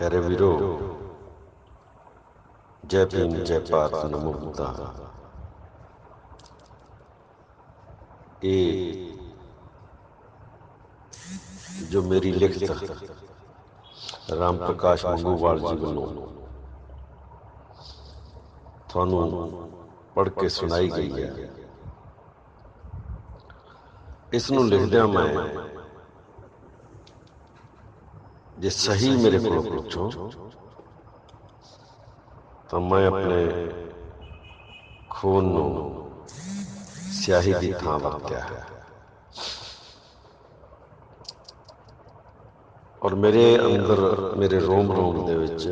ਪਿਆਰੇ ਵੀਰੋ, ਜੈ ਭੀਮ, ਜੈ ਭਾਰਤ ਨਮੋ ਬੁੱਧਾ। ਇਹ ਜੋ ਮੇਰੀ ਲਿਖਤ ਰਾਮ ਪ੍ਰਕਾਸ਼ ਮੰਗੂਵਾਲ ਜੀ ਵੱਲੋਂ ਤੁਹਾਨੂੰ ਪੜ੍ਹ ਕੇ ਸੁਣਾਈ ਗਈ ਹੈ। ਇਸ ਨੂੰ ਲਿਖਦਿਆਂ ਮੈਂ ਜੇ ਸਹੀ ਮੇਰੇ ਕੋਲ ਪੁੱਛੋ, ਤਾਂ ਮੈਂ ਆਪਣੇ ਖੂਨ ਨੂੰ ਸਿਆਹੀ ਦੀ ਥਾਂ ਵਰਤਿਆ ਹੈ। ਔਰ ਮੇਰੇ ਅੰਦਰ, ਮੇਰੇ ਰੋਮ ਰੋਮ ਦੇ ਵਿੱਚ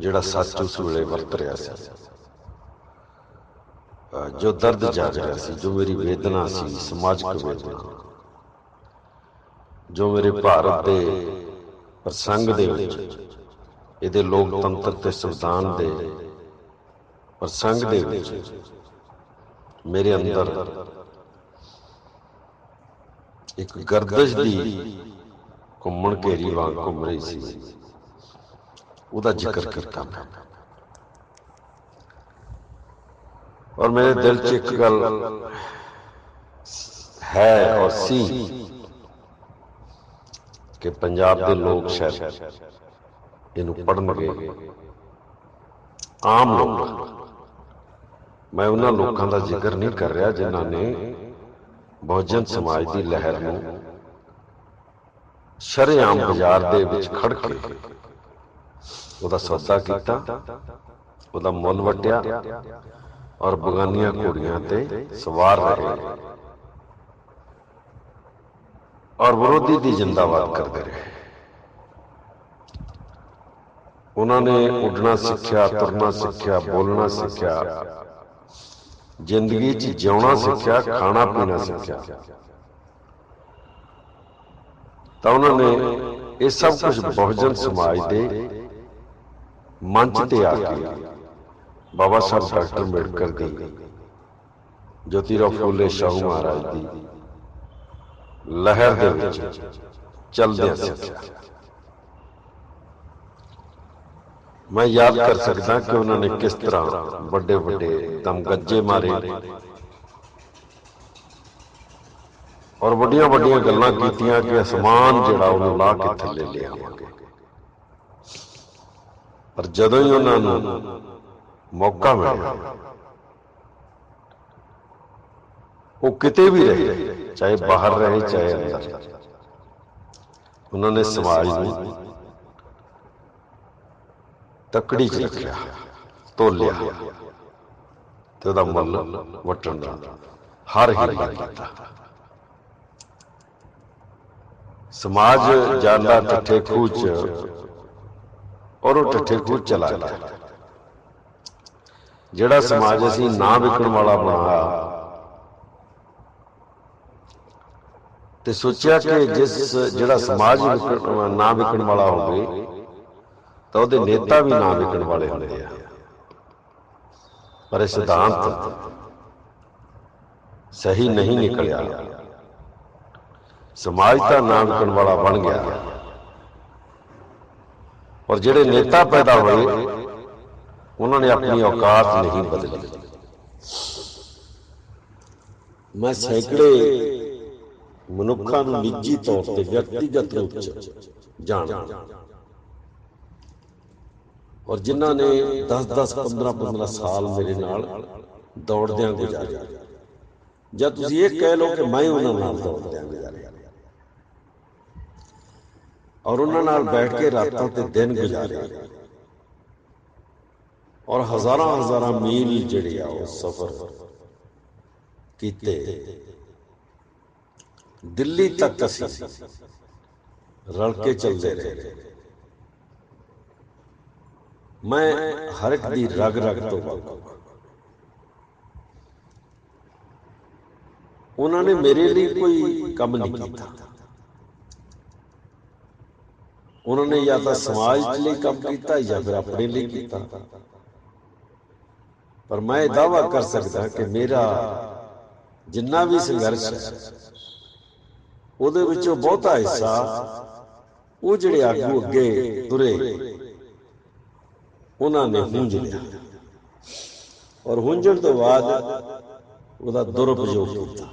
ਜਿਹੜਾ ਸੱਚ ਉਸ ਵੇਲੇ ਵਰਤ ਰਿਹਾ ਸੀ ਜੋ ਦਰਦ ਜਾਗ ਰਿਹਾ ਸੀ, ਜੋ ਮੇਰੀ ਵੇਦਨਾ ਸੀ, ਸਮਾਜਿਕ ਵੇਦਨਾ, ਜੋ ਮੇਰੇ ਭਾਰਤ ਦੇ ਪ੍ਰਸੰਗ ਦੇ ਵਿੱਚ ਇਹਦੇ ਲੋਕਤੰਤਰ ਤੇ ਸੰਵਿਧਾਨ ਦੇ ਪ੍ਰਸੰਗ ਦੇ ਵਿੱਚ ਮੇਰੇ ਅੰਦਰ ਇੱਕ ਗਰਦਸ਼ ਦੀ ਘੁੰਮਣ ਘੇਰੀ ਵਾਂਗ ਘੁੰਮ ਰਹੀ ਸੀ। ਉਹਦਾ ਜ਼ਿਕਰ ਕਰਤਾ ਮੈਂ। ਔਰ ਮੇਰੇ ਦਿਲ 'ਚ ਇੱਕ ਗੱਲ ਹੈ ਔਰ ਸੀ। ਕਿ ਪੰਜਾਬ ਦੇ ਲੋਕ ਸ਼ਾਇਦ ਇਹਨੂੰ ਪੜਨਗੇ ਆਮ ਲੋਕ। ਮੈਂ ਉਹਨਾਂ ਲੋਕਾਂ ਦਾ ਜ਼ਿਕਰ ਨਹੀਂ ਕਰ ਰਿਹਾ ਜਿਨ੍ਹਾਂ ਨੇ ਬਹੁਜਨ ਸਮਾਜ ਦੀ ਲਹਿਰ ਨੂੰ ਸ਼ਰੇਆਮ ਬਾਜ਼ਾਰ ਦੇ ਵਿੱਚ ਖੜ ਕੇ ਉਹਦਾ ਸੌਦਾ ਕੀਤਾ ਉਹਦਾ ਮੁੱਲ ਵਟਿਆ ਔਰ ਬਗਾਨੀਆਂ ਘੋੜੀਆਂ ਤੇ ਸਵਾਰ ਰਹੇ। ਔਰ ਵਿਰੋਧੀ ਦੀ ਜਿੰਦਾਬਾਦ ਕਰਦੇ ਰਹੇ। ਉਹਨਾਂ ਨੇ ਉੱਡਣਾ ਸਿੱਖਿਆ, ਤੁਰਨਾ ਸਿੱਖਿਆ, ਬੋਲਣਾ ਸਿੱਖਿਆ, ਜ਼ਿੰਦਗੀ 'ਚ ਜਿਉਣਾ ਸਿੱਖਿਆ, ਖਾਣਾ ਪੀਣਾ ਸਿੱਖਿਆ। ਤਾਂ ਉਹਨਾਂ ਨੇ ਇਹ ਸਭ ਕੁਝ ਬਹੁਜਨ ਸਮਾਜ ਦੇ ਮੰਚ ਤੇ ਆ ਕੇ ਬਾਬਾ ਸਾਹਿਬ ਡਾਕਟਰ ਅੰਬੇਡਕਰ ਦੀ ਜੋਤੀਰਾ ਫੂਲੇ ਸ਼ਾਹੂ ਮਹਾਰਾਜ ਦੀ ਲਹਿਰ ਦੇ ਵਿੱਚ ਚੱਲਦਿਆਂ ਸਿੱਖਿਆ ਮੈਂ ਯਾਦ ਕਰ ਸਕਦਾ ਕਿ ਉਹਨਾਂ ਨੇ ਕਿਸ ਤਰ੍ਹਾਂ ਵੱਡੇ ਵੱਡੇ ਦਮਗੱਜੇ ਮਾਰੇ ਔਰ ਵੱਡੀਆਂ ਵੱਡੀਆਂ ਗੱਲਾਂ ਕੀਤੀਆਂ ਕਿ ਅਸਮਾਨ ਜਿਹੜਾ ਉਹਨੂੰ ਲਾ ਕੇ ਥੱਲੇ ਲਿਆਵਾਂਗੇ ਪਰ ਜਦੋਂ ਹੀ ਉਹਨਾਂ ਨੂੰ ਮੌਕਾ ਮਿਲਿਆ ਉਹ ਕਿਤੇ ਵੀ ਰਹੇ ਚਾਹੇ ਬਾਹਰ ਰਹੇ ਚਾਹੇ ਅੰਦਰ ਉਹਨਾਂ ਨੇ ਸਮਾਜ ਨੂੰ ਤਕੜੀ 'ਚ ਰੱਖਿਆ ਤੋਲਿਆ ਤੇ ਉਹਦਾ ਮੁੱਲ ਵਟਣ ਦਾ ਹਰ ਹੀਲਾ ਕੀਤਾ। ਸਮਾਜ ਜਾਂਦਾ ਠੱਠੇ ਖੂਹ 'ਚ ਔਰ ਉਹ ਠੱਠੇ ਖੂਹ ਚਲਾ ਗਿਆ ਜਿਹੜਾ ਸਮਾਜ ਅਸੀਂ ਨਾ ਵਿਕਣ ਵਾਲਾ ਬਣਾਇਆ ਤੇ ਸੋਚਿਆ ਕਿ ਜਿਸ ਜਿਹੜਾ ਸਮਾਜ ਨਾ ਵਿਕਣ ਵਾਲਾ ਹੋਵੇ ਤਾਂ ਉਹਦੇ ਨੇਤਾ ਵੀ ਨਾ ਵਿਕਣ ਵਾਲੇ ਹੁੰਦੇ ਆ। ਪਰ ਇਹ ਸਿਧਾਂਤ ਸਹੀ ਨਹੀਂ ਨਿਕਲਿਆ। ਸਮਾਜ ਤਾਂ ਨਾ ਵਿਕਣ ਵਾਲਾ ਬਣ ਗਿਆ। ਔਰ ਜਿਹੜੇ ਨੇਤਾ ਪੈਦਾ ਹੋਏ ਉਹਨਾਂ ਨੇ ਆਪਣੀ ਔਕਾਤ ਨਹੀਂ ਬਦਲੀ। ਮੈਂ ਸੈਂਕੜੇ ਮਨੁੱਖਾਂ ਨੂੰ ਨਿੱਜੀ ਤੌਰ ਤੇ ਵਿਅਕਤੀਗਤ ਰੂਪ ਚ ਜਾਣਦਾ ਔਰ ਜਿਨ੍ਹਾਂ ਨੇ 10-10 15-15 ਸਾਲ ਮੇਰੇ ਨਾਲ ਦੌੜਦਿਆਂ ਗੁਜ਼ਾਰੇ ਜਾਂ ਤੁਸੀਂ ਇਹ ਕਹਿ ਲਓ ਕਿ ਮੈਂ ਉਹਨਾਂ ਨਾਲ ਦੌੜਦਿਆਂ ਗੁਜ਼ਾਰੇ ਔਰ ਉਹਨਾਂ ਨਾਲ ਬੈਠ ਕੇ ਰਾਤਾਂ ਤੇ ਦਿਨ ਗੁਜ਼ਾਰੇ ਔਰ ਹਜ਼ਾਰਾਂ ਹਜ਼ਾਰਾਂ ਮੀਲ ਜਿਹੜੇ ਆ ਉਹ ਸਫ਼ਰ ਕੀਤੇ ਦਿੱਲੀ ਤੱਕ ਅਸੀਂ ਰਲ ਕੇ ਚੱਲਦੇ ਰਹੇ ਮੈਂ ਹਰ ਇੱਕ ਦੀ ਰਗ ਰਗ ਤੋਂ ਵਾਕਫ ਉਹਨਾਂ ਨੇ ਮੇਰੇ ਲਈ ਕੋਈ ਕੰਮ ਨਹੀਂ ਕੀਤਾ ਉਹਨਾਂ ਨੇ ਜਾਂ ਤਾਂ ਸਮਾਜ ਲਈ ਕੰਮ ਕੀਤਾ ਜਾਂ ਫਿਰ ਆਪਣੇ ਲਈ ਕੀਤਾ ਪਰ ਮੈਂ ਇਹ ਦਾਵਾ ਕਰ ਸਕਦਾ ਕਿ ਮੇਰਾ ਜਿੰਨਾ ਵੀ ਸੰਘਰਸ਼ ਹੈ ਉਹਦੇ ਵਿੱਚੋਂ ਬਹੁਤਾ ਹਿੱਸਾ ਉਹ ਜਿਹੜੇ ਆਗੂ ਅੱਗੇ ਤੁਰੇ ਉਹਨਾਂ ਨੇ ਹੁੰਜ ਲਿਆ ਔਰ ਹੁੰਜਣ ਤੋਂ ਬਾਅਦ ਉਹਦਾ ਦੁਰਉਪਯੋਗ ਕੀਤਾ।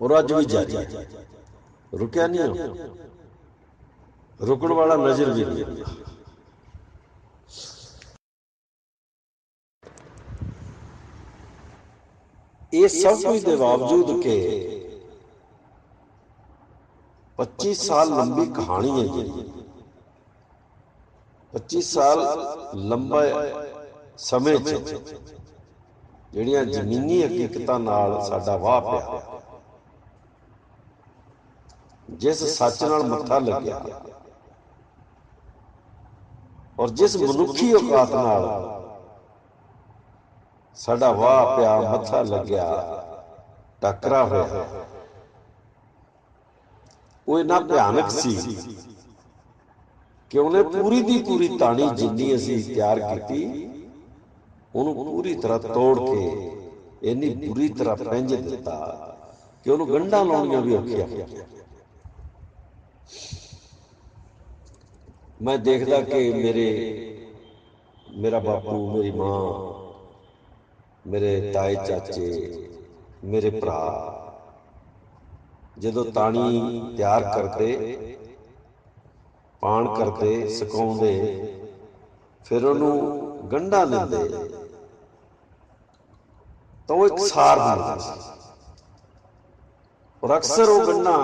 ਔਰ ਅੱਜ ਵੀ ਜਾਰੀ ਹੈ। ਰੁਕਿਆ ਨਹੀਂ। ਰੁਕਣ ਵਾਲਾ ਨਜ਼ਰ ਵੀ ਨਹੀਂ। ਇਹ ਸਭ ਕੁਝ ਦੇ ਬਾਵਜੂਦ ਕਿ 25 ਸਾਲ ਲੰਬੀ ਕਹਾਣੀ ਹੈ ਜੀ 25 ਸਾਲ ਲੰਬਾ ਸਮੇਂ ਚ ਜਿਹੜੀਆਂ ਜ਼ਮੀਨੀ ਹਕੀਕਤਾਂ ਨਾਲ ਸਾਡਾ ਵਾਹ ਪਿਆ। ਜਿਸ ਸੱਚ ਨਾਲ ਮੱਥਾ ਲੱਗਿਆ। ਔਰ ਜਿਸ ਮਨੁੱਖੀ ਔਕਾਤ ਨਾਲ ਸਾਡਾ ਵਾਹ ਪਿਆ ਮੱਥਾ ਲੱਗਿਆ ਟੱਕਰਾ ਹੋਇਆ ਉਹ ਇਨਾ ਭਿਆਨਕ ਸੀ ਕਿ ਉਹਨੇ ਪੂਰੀ ਦੀ ਪੂਰੀ ਤਾਣੀ ਜਿੰਨੀ ਅਸੀਂ ਤਿਆਰ ਕੀਤੀ ਉਹਨੂੰ ਪੂਰੀ ਤਰ੍ਹਾਂ ਤੋੜ ਕੇ ਇੰਨੀ ਬੁਰੀ ਤਰ੍ਹਾਂ ਪੈਂਜ ਦਿੱਤਾ ਕਿ ਉਹਨੂੰ ਗੰਢਾਂ ਲਾਉਣੀਆਂ ਵੀ ਔਖੀਆਂ ਹੋ ਗਈਆਂ ਮੈਂ ਦੇਖਦਾ ਕਿ ਮੇਰੇ ਮੇਰਾ ਬਾਪੂ ਮੇਰੀ ਮਾਂ ਮੇਰੇ ਤਾਏ ਚਾਚੇ, ਮੇਰੇ ਭਰਾ। ਜਦੋਂ ਤਾਣੀ ਤਿਆਰ ਕਰਦੇ, ਪਾਣ ਕਰਦੇ, ਸੁਕਾਉਂਦੇ, ਫਿਰ ਉਹਨੂੰ ਗੰਢਾ ਦਿੰਦੇ। ਤਾਂ ਉਹ ਇੱਕ ਸਾਰ ਬਣਦਾ ਸੀ। ਔਰ ਅਕਸਰ ਉਹ ਗੰਢਾ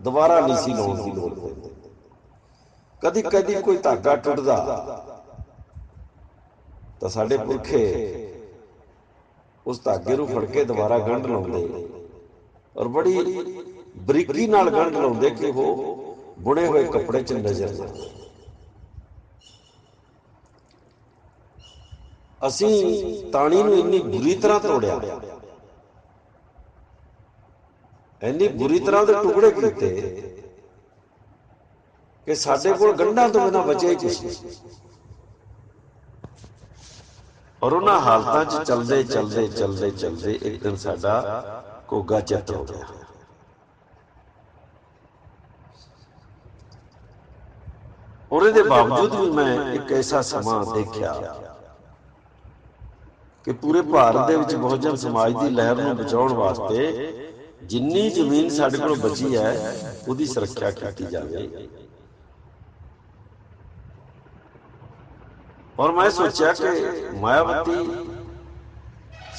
ਦੁਬਾਰਾ ਨਹੀਂ ਸੀ ਲਾਉਣ ਦੀ ਲੋੜ ਪੈਂਦੀ। ਕਦੀ ਕਦੀ ਕੋਈ ਧਾਗਾ ਟੁੱਟਦਾ। ਤਾਂ ਸਾਡੇ ਪੁਰਖੇ ਉਸ ਧਾਗੇ ਨੂੰ ਫੜ ਕੇ ਦੁਬਾਰਾ ਗੰਢ ਲਾਉਂਦੇ। ਔਰ ਬੜੀ ਬਰੀਕੀ ਨਾਲ ਗੰਢ ਲਾਉਂਦੇ ਕਿ ਉਹ ਬੁਣੇ ਹੋਏ ਕੱਪੜੇ 'ਚ ਨਜ਼ਰ ਨਾ ਅਸੀਂ ਤਾਣੀ ਨੂੰ ਇੰਨੀ ਬੁਰੀ ਤਰ੍ਹਾਂ ਤੋੜਿਆ। ਇੰਨੀ ਬੁਰੀ ਤਰ੍ਹਾਂ ਦੇ ਟੁਕੜੇ ਕੀਤੇ ਕਿ ਸਾਡੇ ਕੋਲ ਗੰਢਾਂ ਤੋਂ ਬਿਨਾਂ ਬਚਿਆ ਹੀ ਕੁਛ ਨਹੀਂ। ਔਰ ਉਹਨਾਂ ਹਾਲਤਾਂ 'ਚ ਚੱਲਦੇ ਚੱਲਦੇ ਚੱਲਦੇ ਚੱਲਦੇ ਇੱਕ ਦਿਨ ਸਾਡਾ ਕੋਗਾ ਚਿੱਤ ਹੋ ਗਿਆ। ਔਰ ਇਹਦੇ ਬਾਵਜੂਦ ਵੀ ਮੈਂ ਇੱਕ ਐਸਾ ਸਮਾਂ ਦੇਖਿਆ ਕਿ ਪੂਰੇ ਭਾਰਤ ਦੇ ਵਿੱਚ ਬਹੁਜਨ ਸਮਾਜ ਦੀ ਲਹਿਰ ਨੂੰ ਬਚਾਉਣ ਵਾਸਤੇ ਜਿੰਨੀ ਜ਼ਮੀਨ ਸਾਡੇ ਕੋਲ ਬਚੀ ਹੈ ਉਹਦੀ ਸੁਰੱਖਿਆ ਕੀਤੀ ਜਾਵੇ। ਔਰ ਮੈਂ ਸੋਚਿਆ ਕਿ ਮਾਇਆਵਤੀ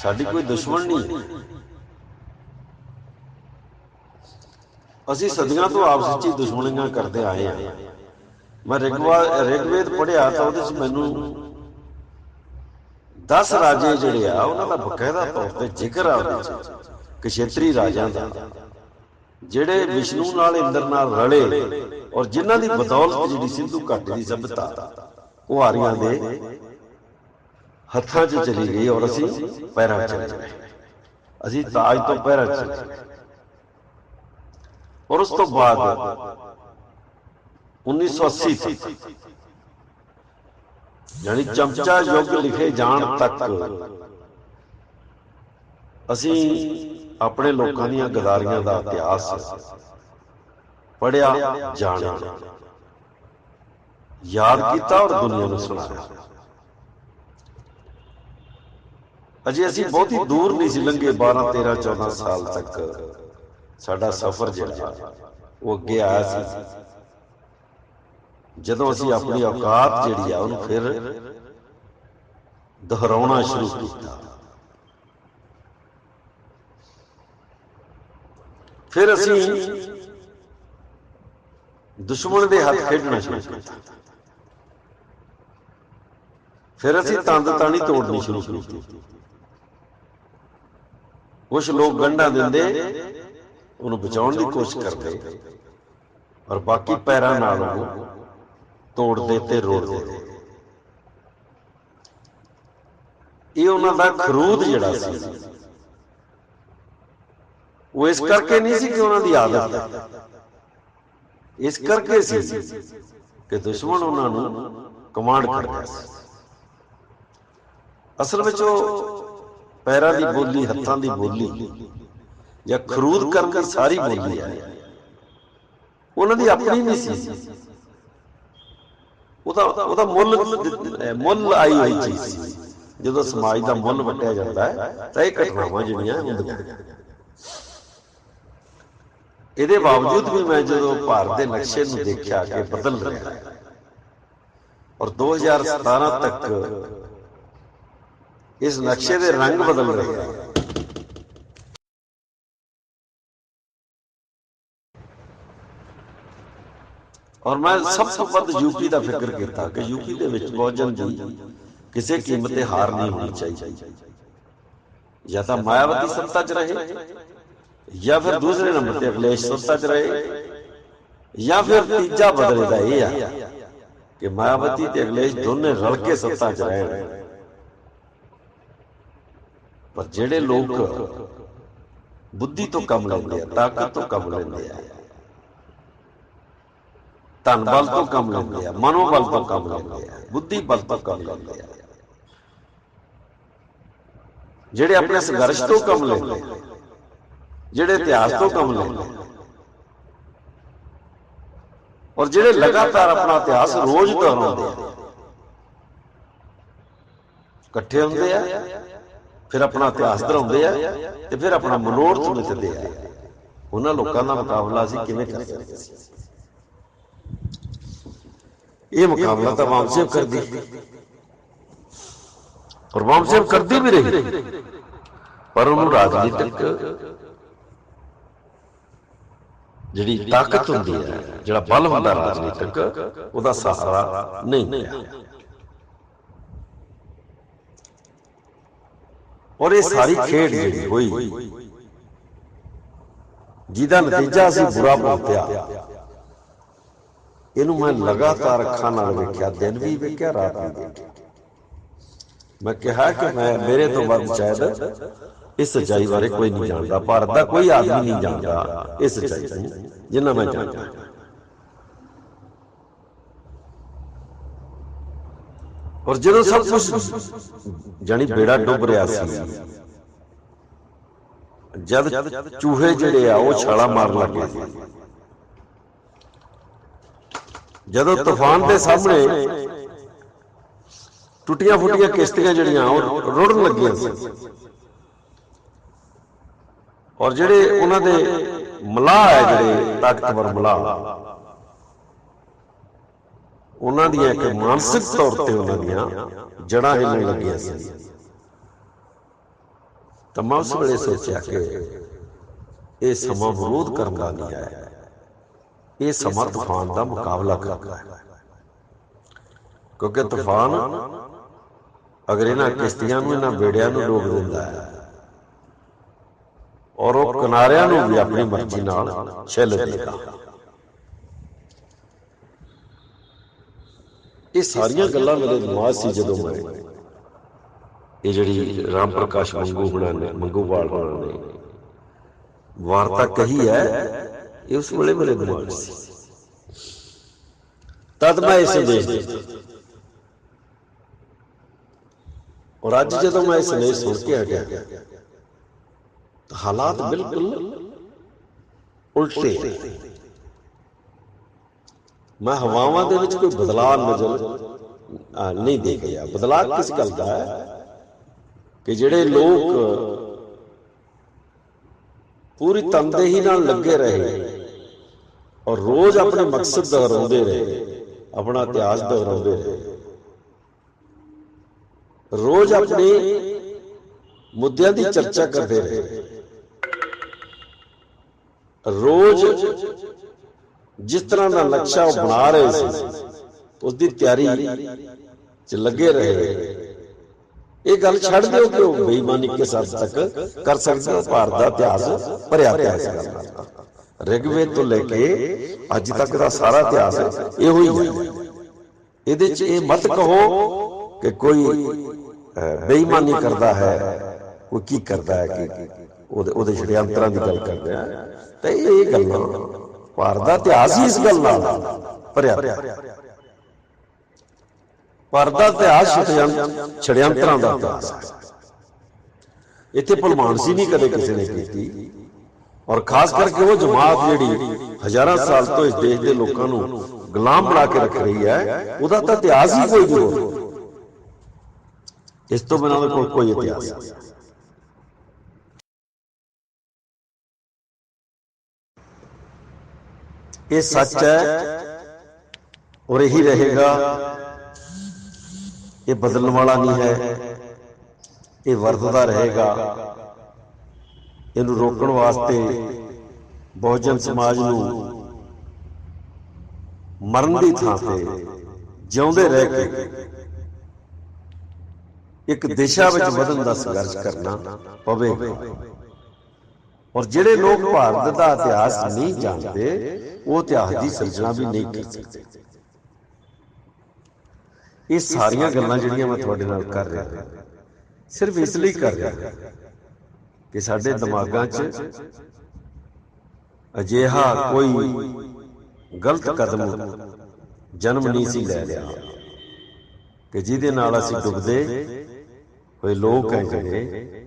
ਸਾਡੀ ਕੋਈ ਦੁਸ਼ਮਣ ਨਹੀਂ ਹੈ। ਅਸੀਂ ਸਦੀਆਂ ਤੋਂ ਆਪਸ ਵਿੱਚ ਦੁਸ਼ਮਣੀਆਂ ਕਰਦੇ ਆਏ ਹਾਂ। ਮੈਂ ਰਿਗਵਾ ਰਿਗਵੇਦ ਪੜ੍ਹਿਆ ਤਾਂ ਉਹਦੇ ਵਿੱਚ ਮੈਨੂੰ 10 ਰਾਜੇ ਜਿਹੜੇ ਆ ਉਹਨਾਂ ਦਾ ਬਕਾਇਦਾ ਤੌਰ ਤੇ ਜ਼ਿਕਰ ਆ ਉਹਦੇ ਵਿੱਚ ਕਸ਼ੇਤਰੀ ਰਾਜਾਂ ਦਾ। ਜਿਹੜੇ ਵਿਸ਼ਨੂੰ ਨਾਲ ਇੰਦਰ ਨਾਲ ਰਲੇ ਔਰ ਜਿਨ੍ਹਾਂ ਦੀ ਬਦੌਲਤ ਜਿਹੜੀ ਸਿੰਧੂ ਘਾਟੀ ਦੀ ਸਭਿਅਤਾ। ਉਹ ਦੇ ਹੱਥਾਂ 'ਚ ਚਲੀ ਗਈ ਔਰ ਅਸੀਂ ਪੈਰਾਂ 'ਚ ਚਲੇ ਗਏ। ਅਸੀਂ ਤਾਜ ਤੋਂ ਪੈਰਾਂ 'ਚ ਚਲੇ ਗਏ। ਔਰ ਉਸ ਤੋਂ ਬਾਅਦ 1980 ਤੱਕ ਯਾਨੀ ਚਮਚਾ ਯੁੱਗ ਲਿਖੇ ਜਾਣ ਤੱਕ ਅਸੀਂ ਆਪਣੇ ਲੋਕਾਂ ਦੀਆਂ ਗਦਾਰੀਆਂ ਦਾ ਇਤਿਹਾਸ ਪੜਿਆ ਜਾਣਿਆ। ਯਾਦ ਕੀਤਾ ਔਰ ਦੁਨੀਆ ਨੂੰ ਸੁਣਾਇਆ ਅਜੇ ਅਸੀਂ ਬਹੁਤੀ ਦੂਰ ਨਹੀਂ ਸੀ ਲੰਘੇ 12 13 14 ਸਾਲ ਤੱਕ। ਸਾਡਾ ਸਫ਼ਰ ਜਿਹੜਾ, ਉਹ ਅੱਗੇ ਆਇਆ ਸੀ। ਜਦੋਂ ਅਸੀਂ ਆਪਣੀ ਔਕਾਤ ਜਿਹੜੀ ਆ, ਉਹਨੂੰ ਫਿਰ ਦੁਹਰਾਉਣਾ ਸ਼ੁਰੂ ਕੀਤਾ। ਫਿਰ ਅਸੀਂ ਦੁਸ਼ਮਣ ਦੇ ਹੱਥ ਖੇਡਣਾ ਸ਼ੁਰੂ ਕੀਤਾ। ਫਿਰ ਅਸੀਂ ਤੰਦ ਤਾਣੀ ਤੋੜਨੀ ਸ਼ੁਰੂ ਕੀਤੀ। ਕੁਝ ਲੋਕ ਗੰਢਾ ਦਿੰਦੇ, ਉਹਨੂੰ ਬਚਾਉਣ ਦੀ ਕੋਸ਼ਿਸ਼ ਕਰਦੇ। ਔਰ ਬਾਕੀ ਪੈਰਾਂ ਨਾਲ ਉਹਨੂੰ ਤੋੜਦੇ ਤੇ ਰੋੜਦੇ। ਇਹ ਉਹਨਾਂ ਦਾ ਖਰੂਦ ਜਿਹੜਾ ਸੀ। ਉਹ ਇਸ ਕਰਕੇ ਨਹੀਂ ਸੀ ਕਿ ਉਹਨਾਂ ਦੀ ਆਦਤ। ਇਸ ਕਰਕੇ ਸੀ ਕਿ ਦੁਸ਼ਮਣ ਉਹਨਾਂ ਨੂੰ ਕਮਾਂਡ ਕਰਦਾ ਸੀ ਅਸਲ ਵਿੱਚ ਉਹ ਪੈਰਾਂ ਦੀ ਬੋਲੀ, ਹੱਥਾਂ ਦੀ ਬੋਲੀ ਜਾਂ ਖਰੂਦ ਕਰਨ ਦੀ ਸਾਰੀ ਬੋਲੀ ਹੈ ਉਹਨਾਂ ਦੀ ਆਪਣੀ ਨਹੀਂ ਸੀ। ਉਹਦਾ ਉਹਦਾ ਮੁੱਲ ਮੁੱਲ ਆਈ ਹੋਈ ਚੀਜ਼ ਸੀ। ਜਦੋਂ ਸਮਾਜ ਦਾ ਮੁੱਲ ਵਟਿਆ ਜਾਂਦਾ ਹੈ, ਤਾਂ ਇਹ ਘਟਨਾਵਾਂ ਜਿਹੜੀਆਂ ਹੁੰਦੀਆਂ ਇਹਦੇ ਬਾਵਜੂਦ ਵੀ ਮੈਂ ਜਦੋਂ ਭਾਰਤ ਦੇ ਨਕਸ਼ੇ ਨੂੰ ਦੇਖਿਆ ਕਿ ਬਦਲ ਰਿਹਾ ਹੈ। ਔਰ 2017 ਤੱਕ ਇਸ ਨਕਸ਼ੇ ਦੇ ਰੰਗ ਬਦਲ ਰਹੇ ਹਨ। ਔਰ ਮੈਂ ਸਭ ਤੋਂ ਵੱਧ ਯੂਪੀ ਦਾ ਫਿਕਰ ਕੀਤਾ ਕਿ ਯੂਪੀ ਦੇ ਵਿੱਚ ਬਹੁਜਨ ਦੀ ਕਿਸੇ ਕੀਮਤ ਤੇ ਹਾਰ ਨਹੀਂ ਹੋਣੀ ਚਾਹੀਦੀ। ਜਾਂ ਤਾਂ ਮਾਇਆਵਤੀ ਸੱਤਾ 'ਚ ਰਹੇ। ਜਾਂ ਫਿਰ ਦੂਸਰੇ ਨੰਬਰ ਤੇ ਅਖਿਲੇਸ਼ ਸੱਤਾ 'ਚ ਰਹੇ, ਜਾਂ ਫਿਰ ਤੀਜਾ ਬਦਲੇ ਦਾ ਇਹ ਆ ਕਿ ਮਾਇਆਵਤੀ ਤੇ ਅਖਿਲੇਸ਼ ਦੋਨੇ ਰਲ ਕੇ ਸੱਤਾ 'ਚ ਰਹਿਣ। ਪਰ ਜਿਹੜੇ ਲੋਕ ਬੁੱਧੀ ਤੋਂ ਕੰਮ ਲੈਂਦੇ ਆ, ਤਾਕਤ ਤੋਂ ਕੰਮ ਲੈਂਦੇ ਆ ਧਨ ਬਲ ਤੋਂ ਕੰਮ ਲੈਂਦੇ ਆ, ਮਨੋਬਲ ਤੋਂ ਕੰਮ ਲੈਂਦੇ ਆ ਬੁੱਧੀ ਬਲ ਤੋਂ ਕੰਮ ਲੈਂਦੇ ਆ, ਜਿਹੜੇ ਆਪਣੇ ਸੰਘਰਸ਼ ਤੋਂ ਕੰਮ ਲੈਂਦੇ ਆ ਜਿਹੜੇ ਇਤਿਹਾਸ ਤੋਂ ਕੰਮ ਲੈਂਦੇ ਔਰ ਜਿਹੜੇ ਲਗਾਤਾਰ ਆਪਣਾ ਇਤਿਹਾਸ ਰੋਜ਼ ਦੁਹਰਾਉਂਦੇ ਆ। ਇਕੱਠੇ ਹੁੰਦੇ ਆ ਫਿਰ ਆਪਣਾ ਇਤਿਹਾਸ ਦੁਹਰਾਉਂਦੇ ਆ ਤੇ ਫਿਰ ਆਪਣਾ ਮਨੋਰਥ ਮਿੱਥਦੇ ਆ ਉਹਨਾਂ ਲੋਕਾਂ ਦਾ ਮੁਕਾਬਲਾ ਅਸੀਂ ਕਿਵੇਂ ਕਰ ਸਕਦੇ ਸੀ ਇਹ ਮੁਕਾਬਲਾ ਤਾਂ ਵਾਮਸੇਵ ਕਰਦੀ। ਔਰ ਵਾਮਸੇਵ ਕਰਦੀ ਵੀ ਰਹੀ। ਪਰ ਉਹਨੂੰ ਰਾਜਨੀਤਿਕ ਜਿਹੜੀ ਤਾਕਤ ਹੁੰਦੀ ਹੈ ਜਿਹੜਾ ਬਲ ਹੁੰਦਾ ਰਾਜਨੀਤਿਕ ਉਹਦਾ ਸਹਾਰਾ ਨਹੀਂ ਮਿਲਿਆ। ਔਰ ਇਹ ਸਾਰੀ ਖੇਡ ਜਿਹੜੀ ਹੋਈ ਜਿਹਦਾ ਨਤੀਜਾ ਅਸੀਂ ਬੁਰਾ ਭੁਗਤਿਆ ਇਹਨੂੰ ਮੈਂ ਲਗਾਤਾਰ ਅੱਖਾਂ ਨਾਲ ਵੇਖਿਆ ਦਿਨ ਵੀ ਵੇਖਿਆ ਰਾਤ ਵੀ ਵੇਖਿਆ। ਮੈਂ ਕਿਹਾ ਕਿ ਮੈਂ ਮੇਰੇ ਤੋਂ ਵੱਧ ਸ਼ਾਇਦ ਇਸ ਸੱਚਾਈ ਬਾਰੇ ਕੋਈ ਨਹੀਂ ਜਾਣਦਾ ਭਾਰਤ ਦਾ ਕੋਈ ਆਦਮੀ ਨਹੀਂ ਜਾਣਦਾ। ਇਸ ਸੱਚਾਈ ਨੂੰ ਜਿੰਨਾ ਮੈਂ ਜਾਣਦਾ। ਔਰ ਜਦੋਂ ਸਭ ਕੁਝ ਜਾਨੀ ਬੇੜਾ ਡੁੱਬ ਰਿਹਾ ਸੀ ਜਦ ਚੂਹੇ ਜਿਹੜੇ ਆ ਉਹ ਛਾਲਾ ਮਾਰਨ ਲੱਗੇ ਸੀ ਜਦੋਂ ਤੂਫਾਨ ਦੇ ਸਾਹਮਣੇ ਟੁੱਟੀਆਂ ਫੁੱਟੀਆਂ ਕਿਸ਼ਤੀਆਂ ਜਿਹੜੀਆਂ ਉਹ ਰੁੜਨ ਲੱਗੀਆਂ ਸੀ। ਔਰ ਜਿਹੜੇ ਉਹਨਾਂ ਦੇ ਮਲਾਹ ਹੈ ਜਿਹੜੇ ਤਾਕਤਵਰ ਮਲਾਹ, ਉਹਨਾਂ ਦੀਆਂ ਇੱਕ ਮਾਨਸਿਕ ਤੌਰ ਤੇ ਉਹਨਾਂ ਦੀਆਂ ਜੜਾਂ ਹਿੱਲਣ ਲੱਗੀਆਂ ਸੀ। ਤਾਂ ਮੈਂ ਉਸ ਵੇਲੇ ਸੋਚਿਆ ਕਿ ਇਹ ਸਮਾਂ ਵਿਰੋਧ ਕਰਨ ਦਾ ਨਹੀਂ ਹੈ। ਇਹ ਸਮਾਂ ਤੂਫਾਨ ਦਾ ਮੁਕਾਬਲਾ ਕਰਦਾ ਹੈ। ਕਿਉਂਕਿ ਤੂਫਾਨ ਅਗਰ ਇਹਨਾਂ ਕਿਸ਼ਤੀਆਂ ਨੂੰ, ਇਹਨਾਂ ਬੇੜਿਆਂ ਨੂੰ ਡੋਬ ਦਿੰਦਾ ਹੈ ਔਰ ਉਹ ਕਿਨਾਰਿਆਂ ਨੂੰ ਵੀ ਆਪਣੀ ਮਰਜ਼ੀ ਨਾਲ ਛਿੱਲ ਦੇਗਾ ਇਹ ਸਾਰੀਆਂ ਗੱਲਾਂ ਮੇਰੇ ਦਿਮਾਗ ਸੀ ਜਦੋਂ ਮੈਂ ਇਹ ਜਿਹੜੀ ਰਾਮ ਪ੍ਰਕਾਸ਼ ਮੰਗੂ ਬਣਾ ਨੇ ਮੰਗੂਵਾਲ ਬਣਾ ਨੇ ਵਾਰਤਾ ਕਹੀ ਹੈ ਇਹ ਉਸ ਵੇਲੇ ਮੇਰੇ ਦਿਮਾਗ ਸੀ ਤਦ ਮੈਂ ਇਸ ਸੰਦੇਸ਼ ਦਿੱਤਾ ਔਰ ਅੱਜ ਜਦੋਂ ਮੈਂ ਇਹ ਸੰਦੇਸ਼ ਸੁਣ ਕੇ ਹਟਿਆ ਤਾਂ ਹਾਲਾਤ ਬਿਲਕੁਲ ਉਲਟੇ। ਮੈਂ ਹਵਾਵਾਂ ਦੇ ਵਿੱਚ ਕੋਈ ਬਦਲਾਅ ਨਜ਼ਰ ਨਹੀਂ ਨਹੀਂ ਰਿਹਾ ਬਦਲਾਅ ਕਿਸ ਗੱਲ ਦਾ ਹੈ? ਕਿ ਜਿਹੜੇ ਲੋਕ ਪੂਰੀ ਤਨਦੇਹੀ ਨਾਲ ਲੱਗੇ ਰਹੇ ਔਰ ਰੋਜ਼ ਆਪਣੇ ਮਕਸਦ ਦੁਹਰਾਉਂਦੇ ਰਹੇ, ਆਪਣਾ ਇਤਿਹਾਸ ਦੁਹਰਾਉਂਦੇ ਰਹੇ, ਰੋਜ਼ ਆਪਣੇ ਮੁੱਦਿਆਂ ਦੀ ਚਰਚਾ ਕਰਦੇ ਰਹੇ। ਰੋਜ਼ ਜਿਸ ਤਰ੍ਹਾਂ ਦਾ ਨਕਸ਼ਾ ਉਹ ਬਣਾ ਰਹੇ ਸੀ ਉਸ ਦੀ ਤਿਆਰੀ ਚ ਲੱਗੇ ਰਹੇ। ਇਹ ਗੱਲ ਛੱਡ ਦਿਓ ਕਿ ਉਹ ਬੇਈਮਾਨੀ ਕਿਸ ਹੱਦ ਤੱਕ ਕਰ ਸਕਦੇ ਹੋ ਭਾਰਤ ਦਾ ਇਤਿਹਾਸ ਭਰਿਆ ਪਿਆ ਇਸ ਗੱਲ ਨਾਲ। ਰਿਗਵੇਦ ਤੋਂ ਲੈ ਕੇ ਅੱਜ ਤੱਕ ਦਾ ਸਾਰਾ ਇਤਿਹਾਸ ਇਹੋ ਹੀ ਹੈ। ਇਹਦੇ ਚ ਇਹ ਮਤ ਕਹੋ ਕਿ ਕੋਈ ਬੇਈਮਾਨੀ ਕਰਦਾ ਹੈ, ਕੋਈ ਕੀ ਕਰਦਾ ਹੈ, ਕਿ ਉਹਦੇ ਉਹਦੇ ਛੜਿਆੰਤਰਾਂ ਦੀ ਗੱਲ ਕਰਦੇ ਆ ਤੇ ਇਹ ਗੱਲਾਂ ਭਾਰਤ ਦਾ ਇਤਿਹਾਸ ਹੀ ਇਸ ਗੱਲ ਨਾਲ ਭਰਿਆ ਭਾਰਤ ਦਾ ਇਤਿਹਾਸ ਛੜਿਆਂ- ਦਾ ਇਤਿਹਾਸ। ਇੱਥੇ ਭਲਮਾਨਸੀ ਨਹੀਂ ਕਦੇ ਕਿਸੇ ਨੇ ਕੀਤੀ। ਔਰ ਖਾਸ ਕਰਕੇ ਉਹ ਜਮਾਤ ਜਿਹੜੀ ਹਜ਼ਾਰਾਂ ਸਾਲ ਤੋਂ ਇਸ ਦੇਸ਼ ਦੇ ਲੋਕਾਂ ਨੂੰ ਗੁਲਾਮ ਬਣਾ ਕੇ ਰੱਖ ਰਹੀ ਹੈ, ਉਹਦਾ ਤਾਂ ਇਤਿਹਾਸ ਹੀ ਕੋਈ ਨਹੀਂ ਇਸ ਤੋਂ ਬਿਨਾਂ ਉਹਦੇ ਕੋਈ ਇਤਿਹਾਸ ਨਹੀਂ। ਇਹ ਸੱਚ ਹੈ ਔਰ ਇਹੀ ਰਹੇਗਾ। ਇਹ ਬਦਲਣ ਵਾਲਾ ਨਹੀਂ ਹੈ। ਇਹ ਵਰਤਦਾ ਰਹੇਗਾ। ਇਹਨੂੰ ਰੋਕਣ ਵਾਸਤੇ ਬਹੁਜਨ ਸਮਾਜ ਨੂੰ ਮਰਨ ਦੀ ਥਾਂ ਤੇ ਜਿਉਂਦੇ ਰਹਿ ਕੇ ਇੱਕ ਦਿਸ਼ਾ ਵਿੱਚ ਵਧਣ ਦਾ ਸੰਘਰਸ਼ ਕਰਨਾ ਪਵੇਗਾ। ਔਰ ਜਿਹੜੇ ਲੋਕ ਭਾਰਤ ਦਾ ਇਤਿਹਾਸ ਨਹੀਂ ਜਾਣਦੇ, ਉਹ ਇਤਿਹਾਸ ਦੀ ਸਿਰਜਣਾ ਵੀ ਨਹੀਂ ਕਰ ਸਕਦੇ। ਇਹ ਸਾਰੀਆਂ ਗੱਲਾਂ ਜਿਹੜੀਆਂ ਮੈਂ ਤੁਹਾਡੇ ਨਾਲ ਕਰ ਰਿਹਾ ਸਿਰਫ ਇਸ ਲਈ ਕਰ ਰਿਹਾ ਕਿ ਸਾਡੇ ਦਿਮਾਗਾਂ 'ਚ ਅਜਿਹਾ ਕੋਈ ਗਲਤ ਕਦਮ ਜਨਮ ਨਹੀਂ ਸੀ ਲੈ ਰਿਹਾ ਕਿ ਜਿਹਦੇ ਨਾਲ ਅਸੀਂ ਡੁੱਬਦੇ ਹੋਏ ਲੋਕ ਹੈ ਜਿਹੜੇ